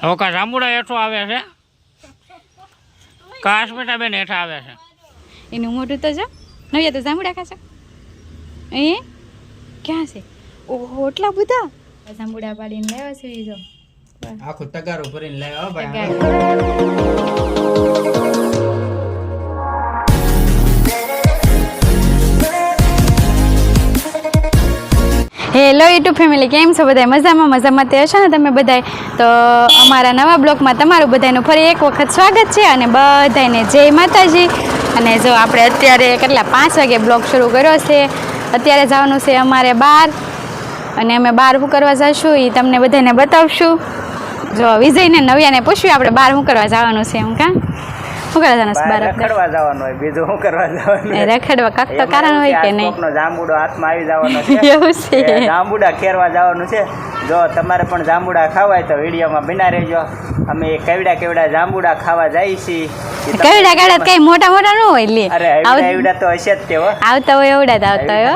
હવે કા જાંબુડા હેઠો આવે છે? કાશ બેટા બેન હેઠા આવે છે? એનું મોઢું તો જો. નવ્યા તો જાંબુડા ખાશે એ ક્યાં છે? ઓહો એટલા બધા? જામુડા જાંબુડા પાડીને લેવા છે એ જો. આખું તગારો ભરીને લાવ્યો હો ભાઈ. હેલો યુટ્યુબ ફેમિલી કેમ છો બધા મજામાં મજામાં તે હશો ને તમે બધાય? તો અમારા નવા બ્લોગમાં તમારું બધાનું ફરી એક વખત સ્વાગત છે અને બધાને જય માતાજી. અને જો આપણે અત્યારે કેટલા? પાંચ વાગે બ્લોગ શરૂ કર્યો છે. અત્યારે જવાનું છે અમારે બહાર અને અમે બહાર શું કરવા જઈશું એ તમને બધાને બતાવશું. જો વિજયને નવ્યાને પૂછ્યું, આપણે બહાર શું કરવા જવાનું છે એમ કાં? શું કરવા જવાનું બહાર રખડવા જવાનું હોય બીજું શું કરવા જવાનું એ રખડવા કાંક તો કારણ હોય કે નહીં. કોકનો જાંબુડો હાથમાં આવી જવાનો છે. એવું છે. જાંબુડા ખેરવા જવાનું છે. જો તમારે પણ જાંબુડા ખાવા હોય તો વિડીયોમાં બિના રહેજો. અમે કેવડા કેવડા જાંબુડા ખાવા જાય છીએ. કેવડા કેવડા કઈ મોટા મોટા ન હોય લે. અરે એવડા એવડા તો હશે જ તેવો આવતા હોય એવડા જ આવતા હોય.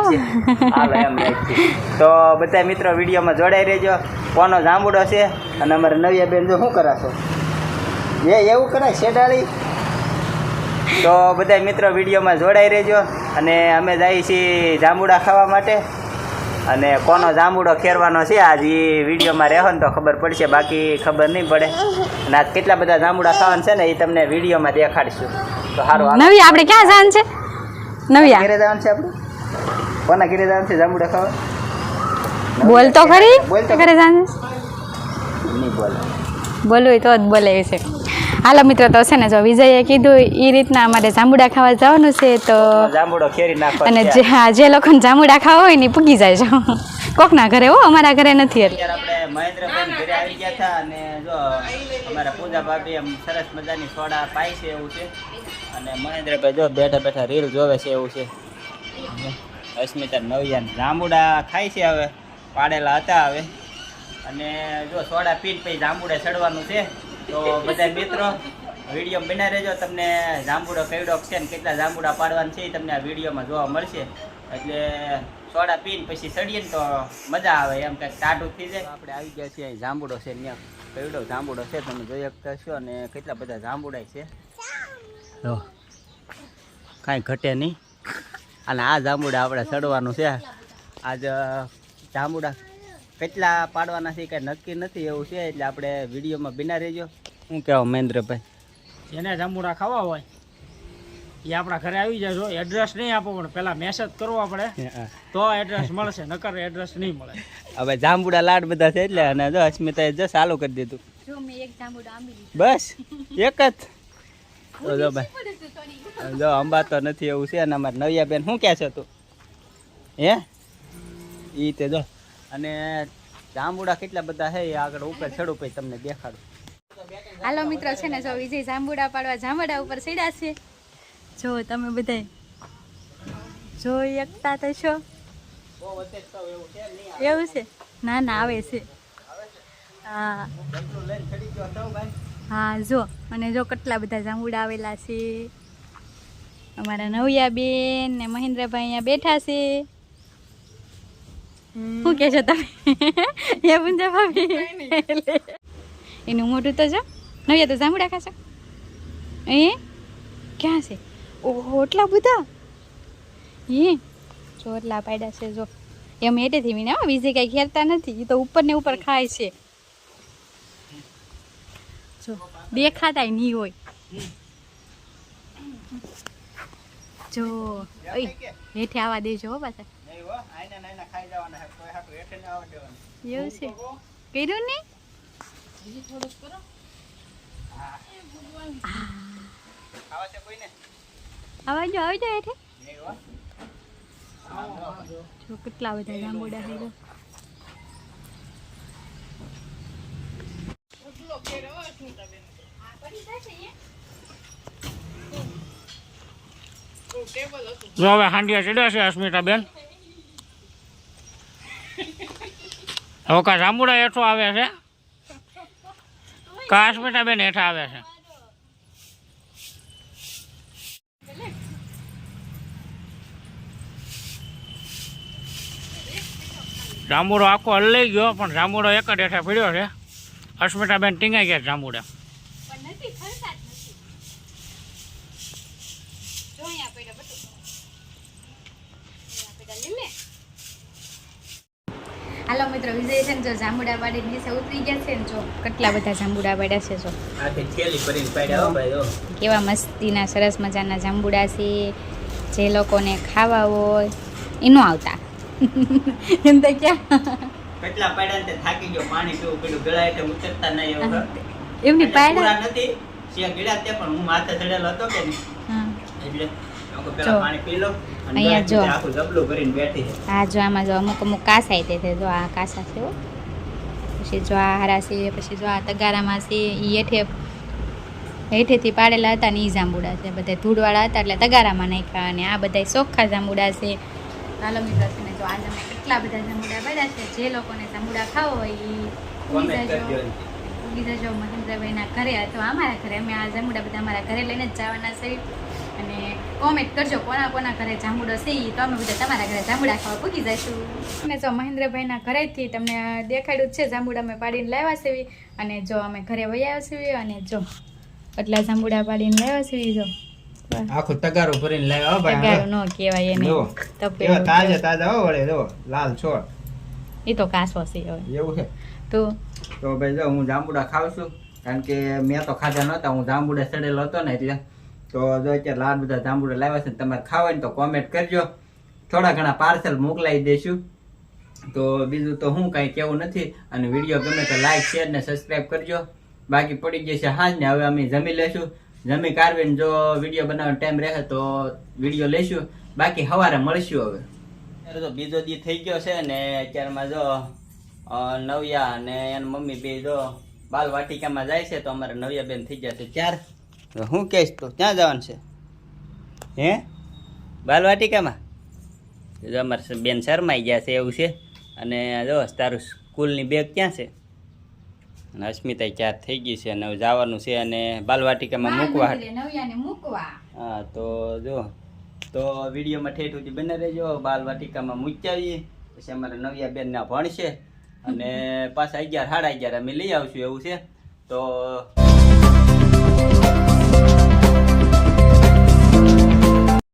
તો બધા મિત્રો વિડીયોમાં જોડાઈ રહેજો. કોનો જાંબુડો છે? અને અમારે નવિયા બેન જો શું કરાશો? એ એવું કરાય શેડાળી? તો બધા મિત્રો વિડીયોમાં જોડાઈ રહેજો અને અમે જઈએ છીએ જાંબુડા ખાવા માટે. અને કોનો જાંબુડો ખેરવાનો છે આજ એ વિડીયોમાં રહેવો ને તો ખબર પડશે બાકી ખબર નહીં પડે. અને આજ કેટલા બધા જાંબુડા ખાવાના છે ને એ તમને વિડીયોમાં દેખાડીશું. તો સારું નવી આપણે ક્યાં જવાનું છે? નવી ઘરે જવાનું છે આપણે? કોના ઘરે જવાનું છે જાંબુડા ખાવા? બોલ તો ખરી. બોલ તો ઘરે જાન નહીં બોલે. બોલવું તો જ બોલે છે. હાલો મિત્રો તો છે ને જો વિજયે કીધું એ રીતના અમારે જાંબુડા ખાવા જવાનું છે તો જાંબુડો ખેરી નાખો અને જે હા જે લોકોને જાંબુડા ખાવા હોય ને પૂકી પૂગી જાય છે કોકના ઘરે હો અમારા ઘરે નથી અત્યારે આપણે મહેન્દ્રભાઈ ઘરે આવી ગયા હતા અને જો અમારા પૂજા ભાભી એમ સરસ મજાની સોડા પાય છે એવું છે. અને મહેન્દ્રભાઈ જો બેઠા બેઠા રીલ જોવે છે એવું છે. અસ્મિતા નવિયાન જાંબુડા ખાય છે હવે. પાડેલા હતા હવે. અને જો સોડા પીટ પછી જાંબુડા ચડવાનું છે. તો બધા મિત્રો વીડિયો બના રહેજો તમને જાંબુડો કેવડો છે ને કેટલા જાંબુડા પાડવાના છે એ તમને આ વિડીયોમાં જોવા મળશે. એટલે સોડા પીને પછી ચડીએ ને તો મજા આવે એમ કંઈક ટાટું થઈ જાય. આપણે આવી ગયા છીએ અહીં જાંબુડો છે ત્યાં. કેવડો જાંબુડો છે તમે જોઈ શકતા છો અને કેટલા બધા જાંબુડા છે. તો કાંઈ ઘટે નહીં. અને આ જાંબુડા આપણે ચડવાનું છે. આજ જાંબુડા કેટલા પાડવાના છે કંઈ નક્કી નથી એવું છે એટલે આપણે વિડીયોમાં બિના રહેજો. શું કહેવા મહેન્દ્રભાઈ? જેને જાંબુડા ખાવા હોય એ આપણા ઘરે આવી જજો એડ્રેસ નહીં આપો પણ પહેલાં મેસેજ કરવો પડે. તો એડ્રેસ મળશે નકર એડ્રેસ નહીં મળે. હવે જાંબુડા લાડ બધા છે એટલે અને જો અસ્મિતાએ જો ચાલુ કરી દીધું. બસ એક જ? તો જો ભાઈ. જો અંબા તો નથી એવું છે અને અમારે નવિયા બેન શું કહે છે તું? હે? એ તે જો. અને જાંબુડા કેટલા બધા છે એ આગળ ઉપર ચડું પછી તમને દેખાડું. હાલો મિત્રો છે ને જો વિજય જાંબુડા પાડવા જાંબુડા ઉપર ચડ્યા છે. જો તમે બધા જોઈ એકતા તો છો. એવું છે? ના ના આવે છે. હા. હા જો અને જો કેટલા બધા જાંબુડા આવેલા છે. અમારા નવિયા બેન ને મહેન્દ્રભાઈ અહીંયા બેઠા છે. શું કે છો તમે? એ પૂંજા ભાભી એનું મોઢું તો જો. નવ્યા તો જાંબુડા ખાશે એ ક્યાં છે ઓહો એટલા બધા જો એટલા પાડ્યા છે જો એમ એટેથી મીને હો, બીજે કાંઈ ખેરતા નથી એ તો ઉપર ને ઉપર ખાય છે જો દેખાતાય નહીં હોય જો હેઠે આવવા દેજો હો પાછા એવું છે કર્યું નહીં આવા જો આવી જાય હેઠે જો કેટલા બધા જાંબુડા છે જો. હવે હાંડિયા ચડ્યા છે અસ્મિતા બેન હવે કા જાંબુડા હેઠો આવે છે? કા અસ્મિતા બેન હેઠા આવે છે? જાંબુડો આખો હલાઈ ગયો પણ જાંબુડો એક જ હેઠા પડ્યો છે. અસ્મિતાબેન ટીંગાઈ ગયા જાંબુડા પણ નથી ખરતા જ નથી. જો અહીંયા પડ્યા બટુ અહીંયા પડ્યા લીલે હાલો મિત્રો વિજય છે ને જો જાંબુડા પાડી નીચે ઉતરી ગયા છે ને જો કેટલા બધા જાંબુડા પડ્યા છે જો. આખી થેલી ભરીને પાડ્યા હો ભાઈ જો કેવા મસ્તીના સરસ મજાના જાંબુડા છે. જે લોકોને ખાવા હોય એનો આવતા. એમ તો ક્યાં? કેટલા પાડ્યા તે થાકી ગયો પાણી પીવું પીડું ગળા એટલે ઉતરતા નહીં એવું એમની નથી તે પણ હું માથે ચડેલો હતો કે નહીં. એટલે મેં કહું જો. પેલા પાણી પી લો. અહીંયા જો. આખું જબલું ભરીને બેઠી છે. આ જો આમાં જો અમુક અમુક કાસાય તે જો આ કાસા છે પછી જો આ હારા છે પછી જો આ તગારામાં છે એ હેઠે હેઠેથી પાડેલા હતા ને એ જાંબુડા છે. બધા ધૂળવાળા હતા એટલે તગારામાં નાખ્યા અને આ બધા ચોખ્ખા જાંબુડા છે. હાલો ને જો આજે અમે કેટલા બધા જમુડા પડ્યા છે. જે લોકોને જમુડા ખાવો હોય એ ઉગી કરજો. જજો મહેન્દ્રભાઈના ઘરે. અથવા અમારા ઘરે અમે આ જમુડા બધા અમારા ઘરે લઈને જ જવાના છે. અને કોમેન્ટ કરજો કોના કોના ઘરે જાંબુડો છે તો અમે બધા તમારા ઘરે જાંબુડા ખાવા પૂગી જઈશું. અને જો મહેન્દ્રભાઈના ઘરેથી તમને દેખાડ્યું છે જાંબુડા અમે પાડીને લાવ્યા છે અને જો અમે ઘરે વૈયા છીએ અને જો એટલા જાંબુડા પાડીને લાવ્યા છીએ જો. આખું તગારો ભરીને લાવ્યો હો તગારો નો કહેવાય એને. જો. તપેલું એવા તાજા તાજા હો વળે જો લાલ છોડ. એ તો કાસો છે હવે. એવું છે? તો? તો ભાઈ જો હું જાંબુડા ખાવ છું કારણ કે મેં તો ખાધા નહોતા હું જાંબુડા ચડેલો હતો ને એટલે. તો જો અત્યારે લાલ બધા જાંબુડા લાવ્યા છે ને તમારે ખાવા ને તો કોમેન્ટ કરજો. થોડા ઘણા પાર્સલ મોકલાવી દઈશું તો બીજું તો હું કાંઈ કેવું નથી અને વીડિયો ગમે તો લાઈક શેર ને સબસ્ક્રાઈબ કરજો. બાકી પડી જશે હાજ ને હવે અમે જમી લેશું જમી કારવીને જો વીડિયો બનાવવાનો ટાઈમ રહે તો વીડિયો લઈશું બાકી સવારે મળશું હવે. અત્યારે તો બીજો દી થઈ ગયો છે ને અત્યારમાં જો નવિયા અને એની મમ્મી બે જો બાલ વાટિકામાં જાય છે તો અમારે નવ્યા બેન થઈ ગયા છે ચાર. હું કહીશ તો ક્યાં જવાનું છે? હે? બાલ વાટિકામાં અમારે બેન શરમાઈ ગયા છે એવું છે. અને જો તારું સ્કૂલની બેગ ક્યાં છે? અને અસ્મિતા ચાર થઈ ગઈ છે અને જવાનું છે અને બાલવાટિકામાં મૂકવા. મૂકવા. હા તો જો તો વિડીયોમાં ઠેઠ સુધી બને રહેજો. બાલ વાટિકામાં મૂકી આવીએ પછી અમારે નવિયા બેનના ભણશે. અને પાછા અગિયાર સાડા અગિયાર અમે લઈ આવશું એવું છે. તો